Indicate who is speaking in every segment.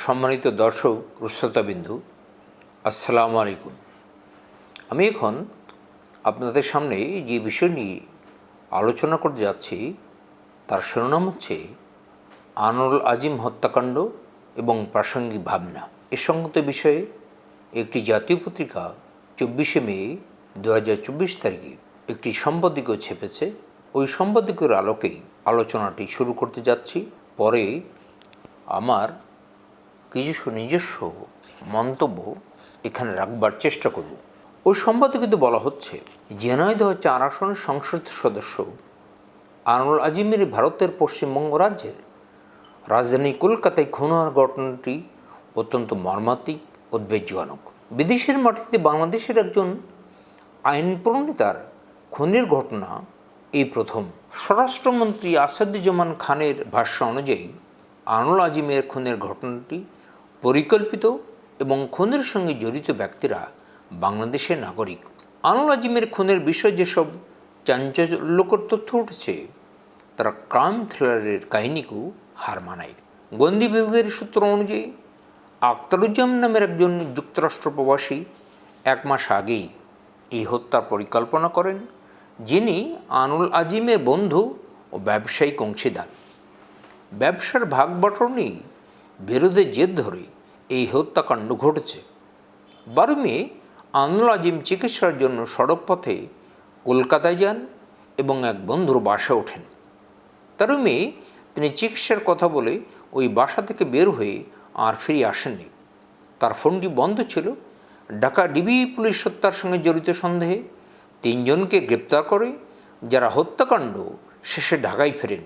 Speaker 1: সম্মানিত দর্শক শ্রোতাবিন্দু আসসালামু আলাইকুম। আমি এখন আপনাদের সামনে যে বিষয় নিয়ে আলোচনা করতে যাচ্ছি, তার শিরোনাম হচ্ছে আনোয়ার আজিম হত্যাকাণ্ড এবং প্রাসঙ্গিক ভাবনা। এ সংগত বিষয়ে একটি জাতীয় পত্রিকা চব্বিশে মে দু হাজার চব্বিশ তারিখে একটি সম্পাদকীয় ছেপেছে। ওই সম্পাদকীয় আলোকেই আলোচনাটি শুরু করতে যাচ্ছি। পরে আমার কিছু নিজস্ব মন্তব্য এখানে রাখবার চেষ্টা করব। ওই কিন্তু বলা হচ্ছে ঝিনাইদহ চার আসনের সংসদ সদস্য। আনোয়ার আজিমের ভারতের পশ্চিমবঙ্গ রাজ্যের রাজধানী কলকাতায় খুন হওয়ার ঘটনাটি অত্যন্ত মর্মান্তিক, উদ্বেগজনক। বিদেশের মাটিতে বাংলাদেশের একজন আইন প্রণেতার খুনের ঘটনা এই প্রথম। স্বরাষ্ট্রমন্ত্রী আসাদুজ্জামান খানের ভাষ্য অনুযায়ী, আনোয়ার আজিমের খুনের ঘটনাটি পরিকল্পিত এবং খুনের সঙ্গে জড়িত ব্যক্তিরা বাংলাদেশের নাগরিক। আনুল আজিমের খুনের বিষয়ে যেসব চাঞ্চল্যকর তথ্য উঠেছে, তারা ক্রাইম থ্রিলারের কাহিনীকেও হার মানায়। গন্দি বিভাগের সূত্র অনুযায়ী, আখতারুজ্জামান নামের একজন যুক্তরাষ্ট্র প্রবাসী এক মাস আগেই এই হত্যার পরিকল্পনা করেন, যিনি আনুল আজিমের বন্ধু ও ব্যবসায়িক অংশীদার। ব্যবসার ভাগ বটনেই বিরোধের জেদ ধরে এই হত্যাকাণ্ড ঘটেছে। বারো মে চিকিৎসার জন্য সড়ক পথে কলকাতায় যান এবং এক বন্ধুর বাসা ওঠেন। তেরো তিনি চিকিৎসার কথা বলে ওই বাসা থেকে বের হয়ে আর ফিরে আসেননি। তার ফোনটি বন্ধ ছিল। ঢাকা ডিবি পুলিশ হত্যার সঙ্গে জড়িত সন্দেহে তিনজনকে গ্রেপ্তার করে যারা হত্যাকাণ্ড শেষে ঢাকায় ফেরেন।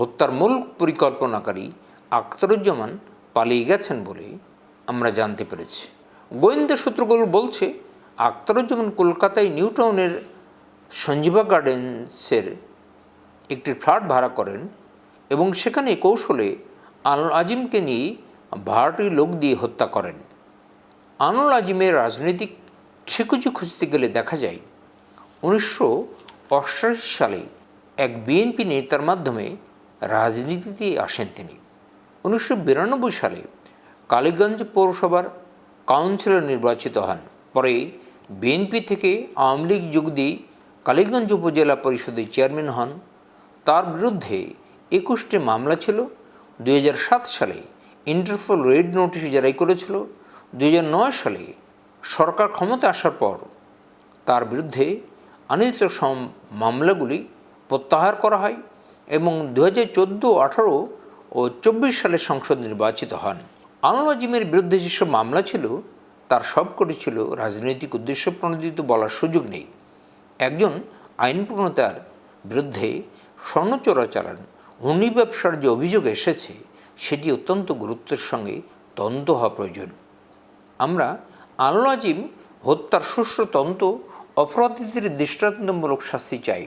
Speaker 1: হত্যার মূল পরিকল্পনাকারী আখতারুজ্জামান পালিয়ে গেছেন বলে আমরা জানতে পেরেছি। গোয়েন্দা সূত্রগুলো বলছে, আখতারুজ্জামান কলকাতায় নিউটাউনের সঞ্জীবা গার্ডেন্সের একটি ফ্ল্যাট ভাড়া করেন এবং সেখানে কৌশলে আনুল আজিমকে নিয়ে ভাড়াটি লোক দিয়ে হত্যা করেন। আনুল আজিমের রাজনৈতিক ঠিকুজি খুঁজতে গেলে দেখা যায়, উনিশশো সালে এক বিএনপি নেতার মাধ্যমে রাজনীতিতে আসেন তিনি। উনিশশো বিরানব্বই সালে কালীগঞ্জ পৌরসভার কাউন্সিলর নির্বাচিত হন। পরে বিএনপি থেকে আওয়ামী লীগ যোগ দিয়ে কালীগঞ্জ উপজেলা পরিষদের চেয়ারম্যান হন। তার বিরুদ্ধে একুশটি মামলা ছিল। দুই হাজার সাত সালে ইন্টারপোল রেড নোটিশ জারি করেছিল। দু হাজার নয় সালে সরকার ক্ষমতা আসার পর তার বিরুদ্ধে আনিত সম মামলাগুলি প্রত্যাহার করা হয় এবং দু হাজার চোদ্দ আঠারো ও চব্বিশ সালে সংসদ নির্বাচিত হন। আনোয়ার আজিমের বিরুদ্ধে যেসব মামলা ছিল, তার সবকটি ছিল রাজনৈতিক উদ্দেশ্য প্রণোদিত বলার সুযোগ নেই। একজন আইন প্রণেতার বিরুদ্ধে স্বর্ণ চোরাচালান হুন্ডি ব্যবসার যে অভিযোগ এসেছে, সেটি অত্যন্ত গুরুত্বের সঙ্গে তদন্ত হওয়া প্রয়োজন। আমরা আনুল আজিম হত্যার সুষ্ঠু তদন্ত, অপরাধীদের দৃষ্টান্তমূলক শাস্তি চাই।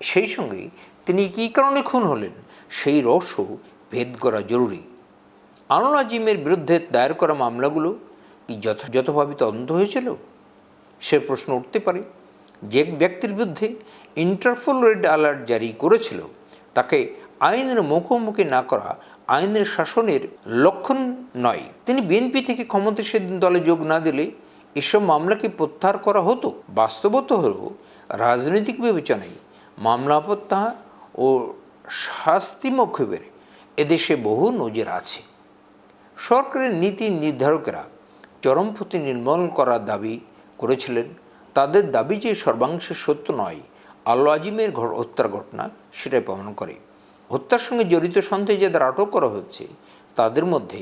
Speaker 1: সেই সঙ্গে তিনি কী কারণে খুন হলেন, সেই রহস্য ভেদ করা জরুরি। আনুল আজিমের বিরুদ্ধে দায়ের করা মামলাগুলো কি যথাযথভাবে তদন্ত হয়েছিল? সে প্রশ্ন উঠতে পারে। যে ব্যক্তির বিরুদ্ধে ইন্টারপোল রেড অ্যালার্ট জারি করেছিল, তাকে আইনের মুখোমুখি না করা আইনের শাসনের লক্ষণ নয়। তিনি বিএনপি থেকে ক্ষমতাসীন দলে যোগ না দিলে এসব মামলাকে প্রত্যাহার করা হতো, বাস্তবত হল রাজনৈতিক বিবেচনায় মামলা প্রত্যাহার ও শাস্তি মক্ষেবের এদেশে বহু নজির আছে। সরকারের নীতি নির্ধারকেরা চরমপতি নির্মূল করার দাবি করেছিলেন। তাদের দাবি যে সর্বাংশে সত্য নয় আল্লা আজিমের ঘর হত্যার ঘটনা সেটাই প্রমাণ করে। হত্যার সঙ্গে জড়িত সন্দেহে যাদের আটক করা হচ্ছে তাদের মধ্যে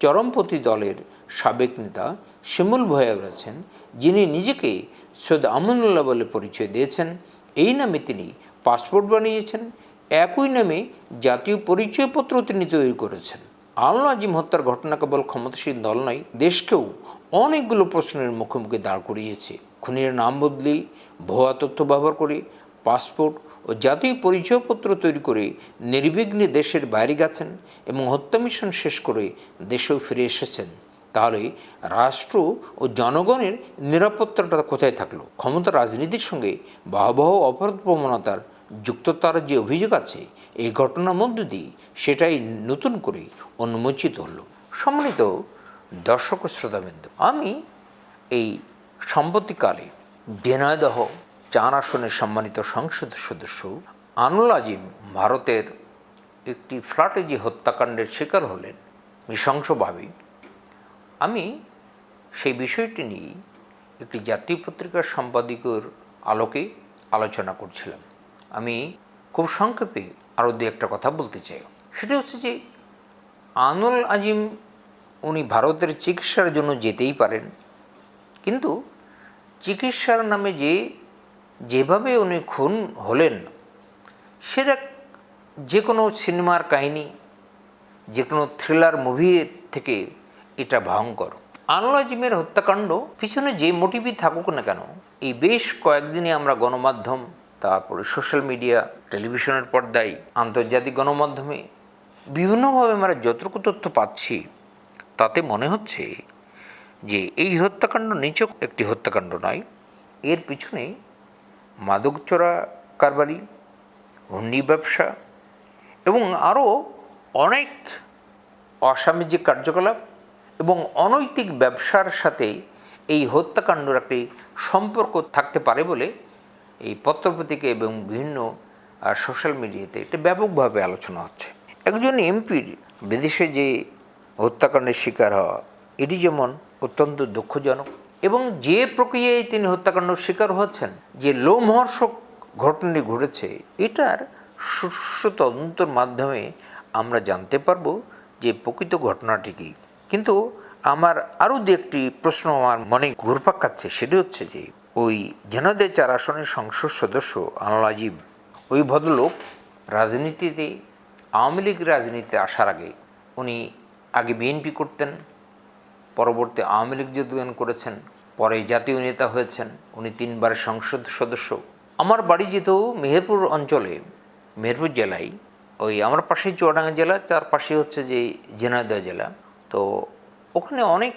Speaker 1: চরমপতি দলের সাবেক নেতা শিমুল ভয়া রয়েছেন, যিনি নিজেকে সৈয়দ আমনুল্লাহ বলে পরিচয় দিয়েছেন। এই নামে তিনি পাসপোর্ট বানিয়েছেন। একই নামে জাতীয় পরিচয়পত্র তিনি তৈরি করেছেন। আল্লাহ আজিম হত্যার ঘটনা কেবল ক্ষমতাসীন দল নয়, দেশকেও অনেকগুলো প্রশ্নের মুখোমুখি দাঁড় করিয়েছে। খুনের নাম বদলি, ভুয়া তথ্য ব্যবহার করে, পাসপোর্ট ও জাতীয় পরিচয়পত্র তৈরি করে নির্বিঘ্নে দেশের বাইরে গেছেন এবং হত্যা মিশন শেষ করে দেশেও ফিরে এসেছেন। তাহলে রাষ্ট্র ও জনগণের নিরাপত্তাটা কোথায় থাকল? ক্ষমতা রাজনীতির সঙ্গে ভয়াবহ অপরাধ প্রবণতার যুক্ততার যে অভিযোগ আছে, এই ঘটনার মধ্য দিয়ে সেটাই নতুন করে উন্মোচিত হলো। সম্মানিত দর্শক শ্রোতাবৃন্দ, আমি এই সম্প্রতিকালে জেনায়দহ চার আসনের সম্মানিত সংসদ সদস্য আনুল আজিম ভারতের একটি ফ্ল্যাটে যে হত্যাকাণ্ডের শিকার হলেন নৃশংসভাবে, আমি সেই বিষয়টি নিয়ে একটি জাতীয় পত্রিকার সম্পাদকের আলোকে আলোচনা করছিলাম। আমি খুব সংক্ষেপে আরও দু একটা কথা বলতে চাই। সেটা হচ্ছে যে আনুল আজিম, উনি ভারতের চিকিৎসার জন্য যেতেই পারেন, কিন্তু চিকিৎসার নামে যে, যেভাবে উনি খুন হলেন, সেটা যে কোনো সিনেমার কাহিনী, যে কোনো থ্রিলার মুভির থেকে এটা ভয়ঙ্কর। আনুল আজিমের হত্যাকাণ্ড, পিছনে যে মোটিভই থাকুক না কেন, এই বেশ কয়েকদিনে আমরা গণমাধ্যম তারপরে সোশ্যাল মিডিয়া, টেলিভিশনের পর্দায়, আন্তর্জাতিক গণমাধ্যমে বিভিন্নভাবে আমরা যতটুকু তথ্য পাচ্ছি, তাতে মনে হচ্ছে যে এই হত্যাকাণ্ড নিচক একটি হত্যাকাণ্ড নয়। এর পিছনে মাদক চোরা কারবারি, হুন্ডি ব্যবসা এবং আরও অনেক অসামাজিক কার্যকলাপ এবং অনৈতিক ব্যবসার সাথে এই হত্যাকাণ্ডের একটি সম্পর্ক থাকতে পারে বলে এই পত্রপত্রিকা এবং বিভিন্ন সোশ্যাল মিডিয়াতে এটা ব্যাপকভাবে আলোচনা হচ্ছে। একজন এমপির বিদেশে যে হত্যাকাণ্ডের শিকার হওয়া, এটি যেমন অত্যন্ত দুঃখজনক এবং যে প্রক্রিয়ায় তিনি হত্যাকাণ্ডের শিকার হচ্ছেন, যে লোমহর্ষক ঘটনাটি ঘটেছে, এটার সুষ্ঠু তদন্তের মাধ্যমে আমরা জানতে পারব যে প্রকৃত ঘটনাটি কী। কিন্তু আমার আরও দু একটি প্রশ্ন আমার মনে ঘুরপাক খাচ্ছে, সেটি হচ্ছে যে ওই জেনাদের চার আসনের সংসদ সদস্য আনুল আজিম ওই ভদ্রলোক রাজনীতিতে, আওয়ামী লীগ রাজনীতিতে আসার আগে উনি আগে বিএনপি করতেন, পরবর্তী আওয়ামী লীগ যোগদান করেছেন, পরে জাতীয় নেতা হয়েছেন, উনি তিনবার সংসদ সদস্য। আমার বাড়ি যেহেতু মেহেরপুর অঞ্চলে, মেহেরপুর জেলায়, ওই আমার পাশেই চুয়াডাঙ্গা জেলা, চার পাশে হচ্ছে যে জেনাদা জেলা। তো ওখানে অনেক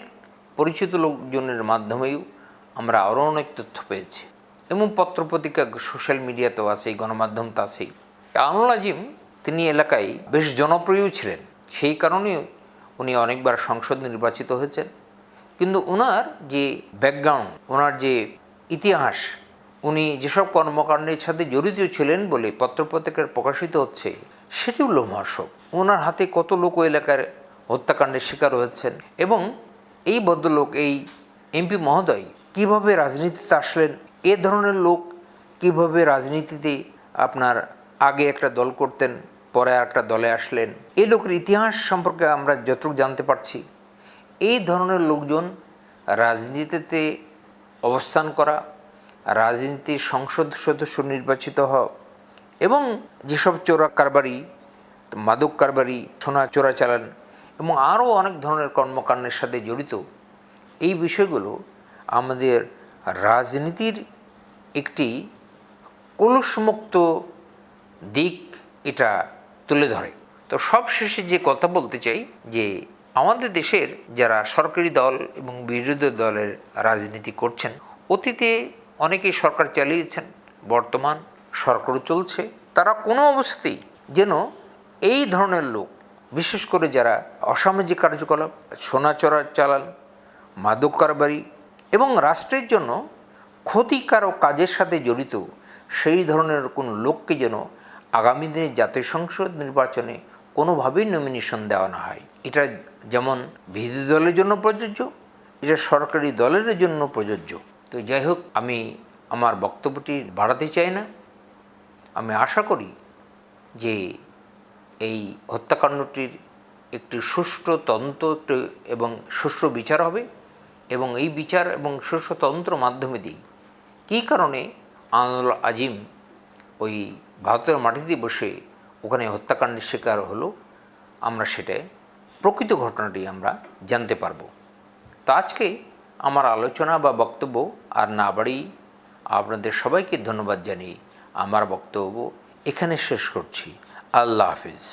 Speaker 1: পরিচিত লোকজনের মাধ্যমেও আমরা আরও অনেক তথ্য পেয়েছি। এবং পত্রপত্রিকা সোশ্যাল মিডিয়াতেও আছে গণমাধ্যম তো আছেই আনুল আজিম, তিনি এলাকায় বেশ জনপ্রিয় ছিলেন। সেই কারণে উনি অনেকবার সংসদ নির্বাচিত হয়েছেন। কিন্তু ওনার যে ব্যাকগ্রাউন্ড ওনার যে ইতিহাস, উনি যেসব কর্মকাণ্ডের সাথে জড়িত ছিলেন বলে পত্রপত্রিকার প্রকাশিত হচ্ছে, সেটিও লোমহর্ষক। ওনার হাতে কত লোক এলাকার হত্যাকাণ্ডের শিকার হয়েছেন এবং এই ভদ্রলোক, এই এমপি মহোদয় কীভাবে রাজনীতিতে আসলেন? এ ধরনের লোক কীভাবে রাজনীতিতে আপনার আগে একটা দল করতেন, পরে একটা দলে আসলেন? এই লোকের ইতিহাস সম্পর্কে আমরা যতটুকু জানতে পারছি, এই ধরনের লোকজন রাজনীতিতে অবস্থান করা রাজনীতির সংসদ সদস্য নির্বাচিত হওয়া এবং যেসব চোরা কারবারি, মাদক কারবারি, সোনা চোরাচালান এবং আরও অনেক ধরনের কর্মকাণ্ডের সাথে জড়িত, এই বিষয়গুলো আমাদের রাজনীতির একটি কলুষমুক্ত দিক এটা তুলে ধরে। তো সব শেষে যে কথা বলতে চাই, যে আমাদের দেশের যারা সরকারি দল এবং বিরোধী দলের রাজনীতি করছেন, অতীতে অনেকেই সরকার চালিয়েছেন, বর্তমান সরকারও চলছে। তারা কোনো অবস্থাতেই যেন এই ধরনের লোক, বিশেষ করে যারা অসামাজিক কার্যকলাপ, সোনা চোরা চালান, মাদক কারবারি এবং রাষ্ট্রের জন্য ক্ষতিকারক কাজের সাথে জড়িত সেই ধরনের কোনো লোককে যেন আগামী দিনে জাতীয় সংসদ নির্বাচনে কোনোভাবেই নমিনেশন দেওয়া না হয়। এটা যেমন বিরোধী দলের জন্য প্রযোজ্য, এটা সরকারি দলের জন্য প্রযোজ্য। তো যাই হোক, আমি আমার বক্তব্যটি বাড়াতে চাই না। আমি আশা করি যে এই হত্যাকাণ্ডটির একটি সুষ্ঠু তদন্ত একটু এবং সুষ্ঠু বিচার হবে। এবং এই বিচার এবং সুষ্ঠু তদন্ত্র মাধ্যমে দিই। কী কারণে? আনন্দ আজিম ওই ভারতের মাটিতে বসে ওখানে হত্যাকাণ্ডের শিকার হলো, আমরা সেটা প্রকৃত ঘটনাটি আমরা জানতে পারব। তো আজকে আমার আলোচনা বা বক্তব্য আর না বাড়ি, আপনাদের সবাইকে ধন্যবাদ জানিয়ে আমার বক্তব্য এখানে শেষ করছি। আল্লাহ হাফিজ।